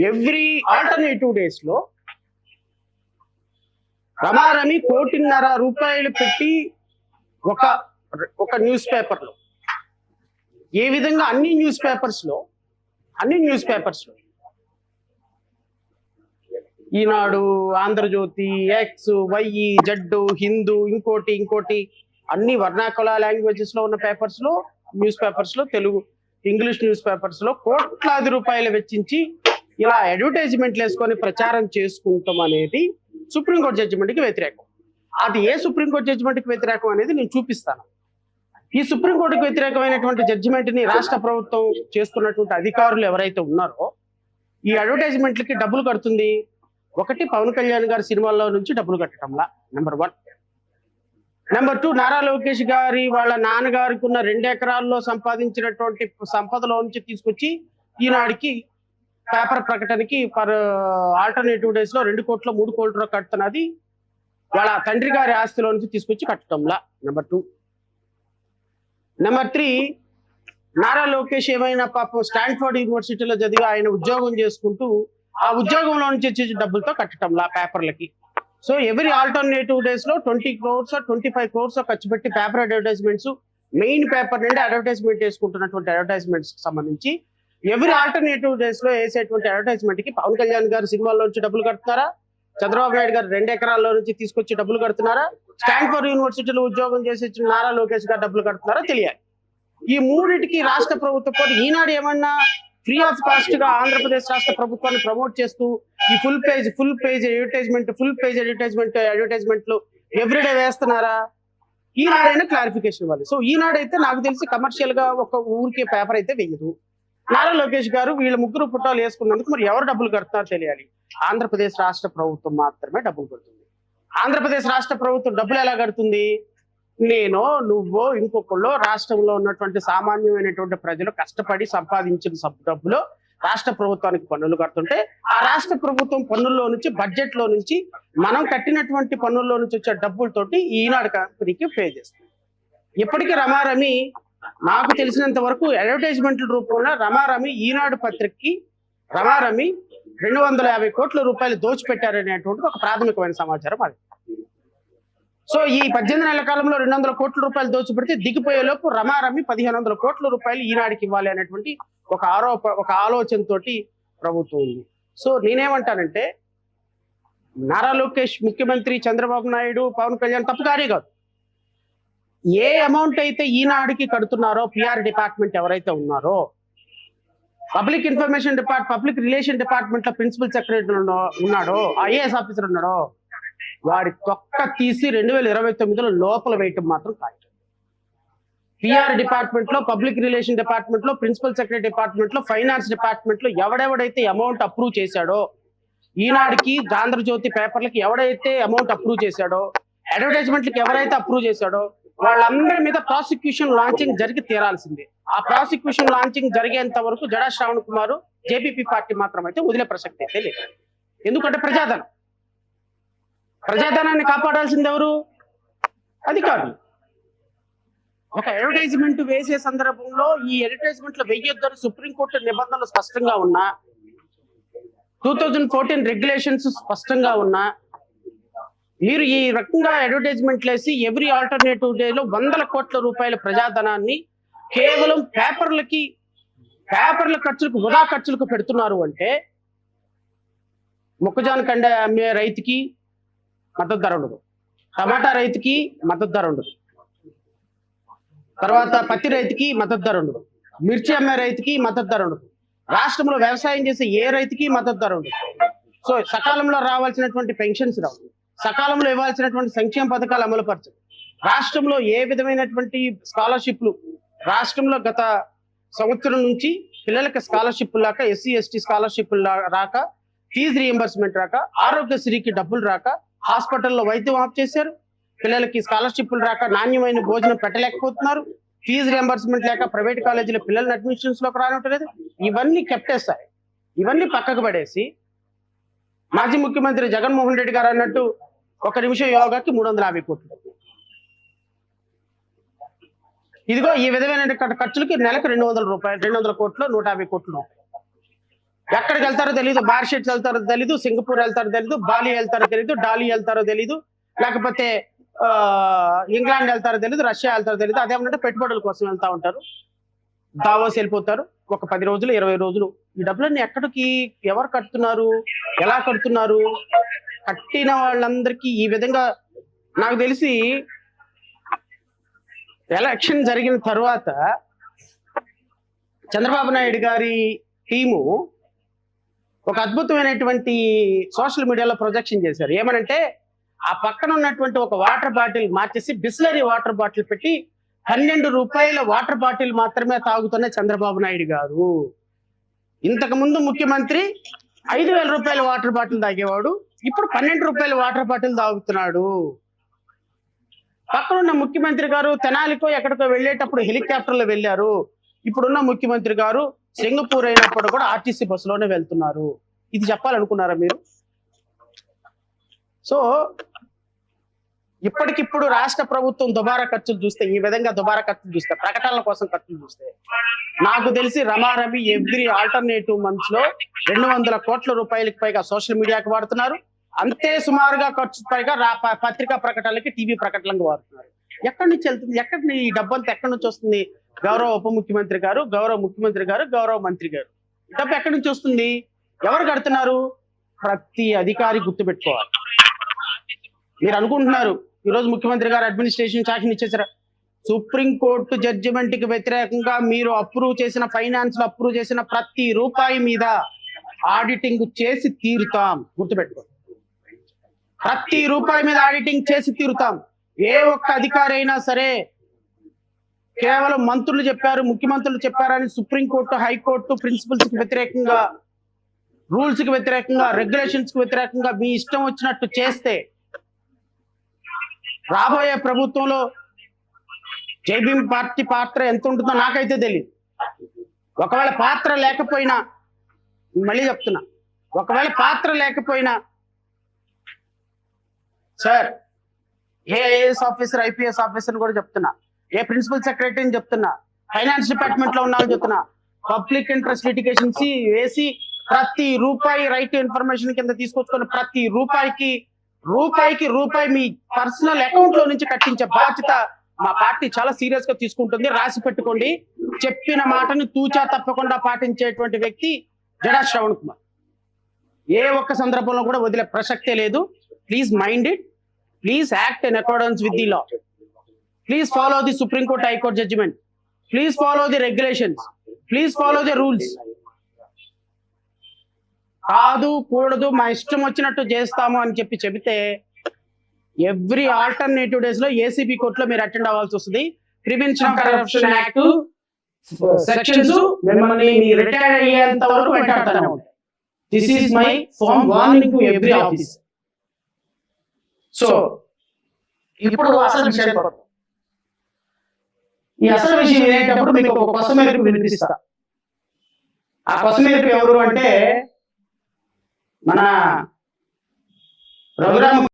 Every alternative డేస్లో రమారమి కోటిన్నర రూపాయలు పెట్టి ఒక ఒక న్యూస్ పేపర్లో ఏ విధంగా అన్ని న్యూస్ పేపర్స్లో అన్ని న్యూస్ పేపర్స్లో Eenadu Andhrajyothi X Y Z Hindu ఇంకోటి ఇంకోటి అన్ని వర్ణాకుల లాంగ్వేజెస్లో ఉన్న పేపర్స్లో న్యూస్ పేపర్స్లో తెలుగు ఇంగ్లీష్ న్యూస్ పేపర్స్లో కోట్లాది రూపాయలు వెచ్చించి ఇలా అడ్వర్టైజ్మెంట్లు వేసుకొని ప్రచారం చేసుకుంటాం అనేది సుప్రీంకోర్టు జడ్జిమెంట్కి వ్యతిరేకం. అది ఏ సుప్రీంకోర్టు జడ్జిమెంట్కి వ్యతిరేకం అనేది నేను చూపిస్తాను. ఈ సుప్రీంకోర్టుకు వ్యతిరేకమైనటువంటి జడ్జిమెంట్ని రాష్ట్ర ప్రభుత్వం చేస్తున్నటువంటి అధికారులు ఎవరైతే ఉన్నారో ఈ అడ్వర్టైజ్మెంట్లకి డబ్బులు కడుతుంది. ఒకటి పవన్ కళ్యాణ్ గారి సినిమాల్లో నుంచి డబ్బులు కట్టడంలా number one number two Nara Lokesh గారి వాళ్ళ నాన్నగారికి ఉన్న రెండు ఎకరాల్లో సంపాదించినటువంటి సంపదలో నుంచి తీసుకొచ్చి ఈనాడికి పేపర్ ప్రకటనకి పర్ ఆల్టర్నేటివ్ డేస్లో రెండు కోట్ల మూడు కోట్ల కడుతున్నది వాళ్ళ తండ్రి గారి ఆస్తిలో నుంచి తీసుకొచ్చి కట్టడంలా number two number three Nara Lokesh ఏమైనా పాపం స్టాన్ఫోర్డ్ యూనివర్సిటీలో చదివి ఆయన ఉద్యోగం చేసుకుంటూ ఆ ఉద్యోగంలో నుంచి వచ్చే డబ్బులతో కట్టడంలా పేపర్లకి. సో ఎవ్రీ ఆల్టర్నేటివ్ డేస్లో twenty crores twenty five crores ఖర్చు పెట్టి పేపర్ అడ్వర్టైజ్మెంట్స్ మెయిన్ పేపర్ నుండి అడ్వర్టైజ్మెంట్ వేసుకుంటున్నటువంటి అడ్వర్టైజ్మెంట్స్ సంబంధించి ఎవరి ఆల్టర్నేటివ్ డేస్లో వేసేటువంటి అడ్వర్టైజ్మెంట్కి పవన్ కళ్యాణ్ గారు సినిమాల్లో నుంచి డబ్బులు కడుతున్నారా? చంద్రబాబు నాయుడు గారు రెండు ఎకరాల్లో నుంచి తీసుకొచ్చి డబ్బులు కడుతున్నారా? స్టాన్ఫోర్డ్ యూనివర్సిటీలో ఉద్యోగం చేసి నారా లోకేష్ గారు డబ్బులు కడుతున్నారా? తెలియాలి. ఈ మూడింటికి రాష్ట్ర ప్రభుత్వం కూడా ఈనాడు ఏమన్నా ఫ్రీ ఆఫ్ కాస్ట్గా ఆంధ్రప్రదేశ్ రాష్ట్ర ప్రభుత్వాన్ని ప్రమోట్ చేస్తూ ఈ full page full page advertisement full page advertisement అడ్వర్టైజ్మెంట్లు ఎవ్రీడే వేస్తున్నారా? ఈనాడైనా క్లారిఫికేషన్ ఇవ్వాలి. సో ఈనాడైతే నాకు తెలిసి కమర్షియల్గా ఒక ఊరికే పేపర్ అయితే వేయదు. నారా లోకేష్ గారు వీళ్ళ ముగ్గురు పుట్టాలు వేసుకున్నందుకు మరి ఎవరు డబ్బులు కడతారో తెలియాలి. ఆంధ్రప్రదేశ్ రాష్ట్ర ప్రభుత్వం మాత్రమే డబ్బులు కడుతుంది. ఆంధ్రప్రదేశ్ రాష్ట్ర ప్రభుత్వం డబ్బులు ఎలా కడుతుంది? నేను నువ్వు ఇంకొకళ్ళు రాష్ట్రంలో ఉన్నటువంటి సామాన్యమైనటువంటి ప్రజలు కష్టపడి సంపాదించిన సబ్ డబ్బులు రాష్ట్ర ప్రభుత్వానికి పన్నులు కడుతుంటే ఆ రాష్ట్ర ప్రభుత్వం పన్నుల్లో నుంచి బడ్జెట్లో నుంచి మనం కట్టినటువంటి పన్నుల్లో నుంచి వచ్చే డబ్బులతోటి ఈనాడు కంపెనీకి పే చేస్తుంది. ఇప్పటికీ రమారమి నాకు తెలిసినంత వరకు అడ్వర్టైజ్మెంట్ల రూపంలో రమారమి ఈనాడు పత్రికకి రమారమి రెండు వందల యాభై కోట్ల రూపాయలు దోచిపెట్టారనేటువంటిది ఒక ప్రాథమికమైన సమాచారం అది. సో ఈ పద్దెనిమిది నెలల కాలంలో రెండు వందల కోట్ల రూపాయలు దోచిపెడితే దిగిపోయే లోపు రమారమి పదిహేను వందల కోట్ల రూపాయలు ఈనాడికి ఇవ్వాలి అనేటువంటి ఒక ఆరోప ఒక ఆలోచనతోటి ప్రభుత్వం ఉంది. సో నేనేమంటానంటే నారా లోకేష్ ముఖ్యమంత్రి చంద్రబాబు నాయుడు పవన్ కళ్యాణ్ తప్పు కాదు. ఏ అమౌంట్ అయితే ఈనాడికి కడుతున్నారో పిఆర్ డిపార్ట్మెంట్ ఎవరైతే ఉన్నారో public information depart public relation డిపార్ట్మెంట్లో ప్రిన్సిపల్ సెక్రటరీ ఉన్నాడో ఐఏఎస్ ఆఫీసర్ ఉన్నాడో వాడి తొక్క తీసి రెండు వేల ఇరవై తొమ్మిదిలో లోపల వేయటం మాత్రం కాదు పిఆర్ డిపార్ట్మెంట్లో పబ్లిక్ రిలేషన్ డిపార్ట్మెంట్లో ప్రిన్సిపల్ సెక్రటరీ డిపార్ట్మెంట్లో ఫైనాన్స్ డిపార్ట్మెంట్లో ఎవడెవడైతే అమౌంట్ అప్రూవ్ చేశాడో ఈనాడికి ఆంధ్రజ్యోతి పేపర్లకి ఎవడైతే అమౌంట్ అప్రూవ్ చేశాడో అడ్వర్టైజ్మెంట్లకి ఎవరైతే అప్రూవ్ చేశాడో వాళ్ళందరి మీద ప్రాసిక్యూషన్ లాంచింగ్ జరిగి తీరాల్సిందే. ఆ ప్రాసిక్యూషన్ లాంచింగ్ జరిగేంత వరకు జడా శ్రావణ్ కుమార్ జేబీపీ పార్టీ మాత్రం అయితే వదిలే ప్రసక్తి అయితే లేదు. ఎందుకంటే ప్రజాధనం. ప్రజాధనాన్ని కాపాడాల్సింది ఎవరు? అధికారులు. ఒక అడ్వర్టైజ్మెంట్ వేసే సందర్భంలో ఈ అడ్వర్టైజ్మెంట్లో వెయ్యొద్దని సుప్రీంకోర్టు నిబంధనలు స్పష్టంగా ఉన్నా టూ థౌజండ్ ఫోర్టీన్ రెగ్యులేషన్స్ స్పష్టంగా ఉన్నా మీరు ఈ రకంగా అడ్వర్టైజ్మెంట్లు వేసి ఎవ్రీ ఆల్టర్నేటివ్ డేలో వందల కోట్ల రూపాయల ప్రజాధనాన్ని కేవలం పేపర్లకి పేపర్ల ఖర్చులకు వృధా ఖర్చులకు పెడుతున్నారు అంటే మొక్కజొన్న కండ అమ్మే రైతుకి మద్దతు ధర ఉండదు. టమాటా రైతుకి మద్దతు ధర ఉండదు. తర్వాత పత్తి రైతుకి మద్దతు ధర ఉండదు. మిర్చి అమ్మే రైతుకి మద్దతు ధర ఉండదు. రాష్ట్రంలో వ్యవసాయం చేసే ఏ రైతుకి మద్దతు ధర ఉండదు. సో సకాలంలో రావాల్సినటువంటి పెన్షన్స్ రావు. సకాలంలో ఇవ్వాల్సినటువంటి సంక్షేమ పథకాలు అమలుపరచు రాష్ట్రంలో ఏ విధమైనటువంటి స్కాలర్షిప్లు రాష్ట్రంలో గత సంవత్సరం నుంచి పిల్లలకి స్కాలర్షిప్ రాక ఎస్సీ ఎస్టీ స్కాలర్షిప్ రాక ఫీజు రీఎంబర్స్మెంట్ రాక ఆరోగ్యశ్రీకి డబ్బులు రాక హాస్పిటల్లో వైద్యం ఆఫ్ చేశారు. పిల్లలకి స్కాలర్షిప్లు రాక నాణ్యమైన భోజనం పెట్టలేకపోతున్నారు. ఫీజు రియంబర్స్మెంట్ లేక ప్రైవేట్ కాలేజీలో పిల్లల్ని అడ్మిషన్స్లోకి రానివ్వట్లేదు. ఇవన్నీ కెప్టేస్తాయి ఇవన్నీ పక్కకు పడేసి మాజీ ముఖ్యమంత్రి జగన్మోహన్ రెడ్డి గారు అన్నట్టు ఒక నిమిషం యోగాకి మూడు వందల యాభై కోట్లు. ఇదిగో ఈ విధమైన ఖర్చులకి నెలకు రెండు వందల రూపాయలు రెండు వందల కోట్లు నూట యాభై కోట్లు. ఎక్కడికి వెళ్తారో తెలియదు బార్షెట్స్ వెళ్తారో తెలీదు సింగపూర్ వెళ్తారో తెలీదు బాలి వెళ్తారో తెలీదు డాలి వెళ్తారో తెలీదు లేకపోతే ఇంగ్లాండ్ వెళ్తారో తెలీదు రష్యా వెళ్తారో తెలీదు అదేమంటే పెట్టుబడుల కోసం వెళ్తా ఉంటారు. దావోస్ వెళ్ళిపోతారు ఒక పది రోజులు ఇరవై రోజులు. ఈ డబ్బులన్నీ ఎక్కడికి ఎవరు కడుతున్నారు ఎలా కడుతున్నారు? కట్టిన వాళ్ళందరికీ ఈ విధంగా నాకు తెలిసి ఎలక్షన్ జరిగిన తర్వాత చంద్రబాబు నాయుడు గారి టీము ఒక అద్భుతమైనటువంటి సోషల్ మీడియాలో ప్రొజెక్షన్ చేశారు. ఏమనంటే ఆ పక్కన ఉన్నటువంటి ఒక వాటర్ బాటిల్ మార్చేసి బిస్లరీ వాటర్ బాటిల్ పెట్టి పన్నెండు రూపాయల వాటర్ బాటిల్ మాత్రమే తాగుతున్న చంద్రబాబు నాయుడు గారు. ఇంతకు ముందు ముఖ్యమంత్రి ఐదు వేల రూపాయల వాటర్ బాటిల్ తాగేవాడు. ఇప్పుడు పన్నెండు రూపాయలు వాటర్ బాటిల్ తాగుతున్నాడు. పక్కనున్న ముఖ్యమంత్రి గారు తెనాలికో ఎక్కడికో వెళ్ళేటప్పుడు హెలికాప్టర్లో వెళ్ళారు. ఇప్పుడున్న ముఖ్యమంత్రి గారు సింగపూర్ అయినప్పుడు కూడా ఆర్టీసీ బస్సులోనే వెళ్తున్నారు. ఇది చెప్పాలనుకున్నారా మీరు? సో ఇప్పటికిప్పుడు రాష్ట్ర ప్రభుత్వం దుబారా ఖర్చులు చూస్తే ఈ విధంగా దుబారా ఖర్చులు చూస్తే ప్రకటనల కోసం ఖర్చులు చూస్తే నాకు తెలిసి రమారమి ఎవ్రీ ఆల్టర్నేటివ్ మంత్స్లో రెండు వందల కోట్ల రూపాయలకు పైగా సోషల్ మీడియాకి వాడుతున్నారు. అంతే సుమారుగా ఖర్చు పైగా రా- ప- పత్రికా ప్రకటనలకి టీవీ ప్రకటనలకు వాడుతున్నారు. ఎక్కడి నుంచి వెళ్తుంది? ఎక్కడి ఈ డబ్బంతా ఎక్కడి నుంచి వస్తుంది? గౌరవ ఉప ముఖ్యమంత్రి గారు గౌరవ ముఖ్యమంత్రి గారు గౌరవ మంత్రి గారు. డబ్బు ఎక్కడి నుంచి వస్తుంది? ఎవరు కడుతున్నారు? ప్రతి అధికారి గుర్తుపెట్టుకోవాలి. మీరు అనుకుంటున్నారు ఈ రోజు ముఖ్యమంత్రి గారు అడ్మినిస్ట్రేషన్ శాఖని ఇచ్చేసారు సుప్రీం కోర్టు జడ్జిమెంట్కి వ్యతిరేకంగా మీరు అప్రూవ్ చేసిన ఫైనాన్స్లో అప్రూవ్ చేసిన ప్రతి రూపాయి మీద ఆడిటింగ్ చేసి తీరుతాం. గుర్తుపెట్టుకో ప్రతి రూపాయి మీద ఆడిటింగ్ చేసి తీరుతాం. ఏ ఒక్క అధికారి అయినా సరే కేవలం మంత్రులు చెప్పారు ముఖ్యమంత్రులు చెప్పారని సుప్రీంకోర్టు హైకోర్టు ప్రిన్సిపల్స్కి వ్యతిరేకంగా రూల్స్కి వ్యతిరేకంగా రెగ్యులేషన్స్కి వ్యతిరేకంగా మీ ఇష్టం వచ్చినట్టు చేస్తే రాబోయే ప్రభుత్వంలో జైభీం పార్టీ పాత్ర ఎంత ఉంటుందో నాకైతే తెలియదు ఒకవేళ పాత్ర లేకపోయినా మళ్ళీ చెప్తున్నా. ఒకవేళ పాత్ర లేకపోయినా సార్ ఏ ఐఏఎస్ ఆఫీసర్ ఐపీఎస్ ఆఫీసర్ కూడా చెప్తున్నా. ఏ ప్రిన్సిపల్ సెక్రటరీని చెప్తున్నా. ఫైనాన్స్ డిపార్ట్మెంట్లో ఉన్నామని చెప్తున్నా. పబ్లిక్ ఇంట్రెస్ట్ లిటిగేషన్స్ వేసి ప్రతి రూపాయి రైట్ ఇన్ఫర్మేషన్ కింద తీసుకొచ్చుకొని ప్రతి రూపాయికి రూపాయికి రూపాయి మీ పర్సనల్ అకౌంట్లో నుంచి కట్టించే బాధ్యత మా పార్టీ చాలా సీరియస్గా తీసుకుంటుంది. రాసి పెట్టుకోండి. చెప్పిన మాటను తూచా తప్పకుండా పాటించేటువంటి వ్యక్తి జడా శ్రవణ్ కుమార్. ఏ ఒక్క సందర్భంలో కూడా వదిలే ప్రసక్తే లేదు. Please mind it please act in accordance with the law please follow the supreme court high court judgement please follow the regulations please follow the rules కాదు కూడదు మా ఇష్టం వచ్చినట్టు చేస్తాము అని చెప్పి చెబితే ఎవ్రీ ఆల్టర్నేటివ్ డేస్లో ఏసీబీ కోర్టులో మీరు అటెండ్ అవ్వాల్సి వస్తుంది. ప్రివెన్షన్ కరప్షన్ యాక్ట్ సెక్షన్స్ మిమ్మల్ని రిటైర్ అయ్యేంత వరకు వెంటాడుతూనే. ఉంటాయి this is my firm warning to every office so ఇప్పుడు అసలు విషయం ఈ అసలు విషయం ఏంటప్పుడు మీకు ఒక కొస మేరకు వినిపిస్తా. ఆ కొస మేరకు ఎవరు అంటే మన రఘురామ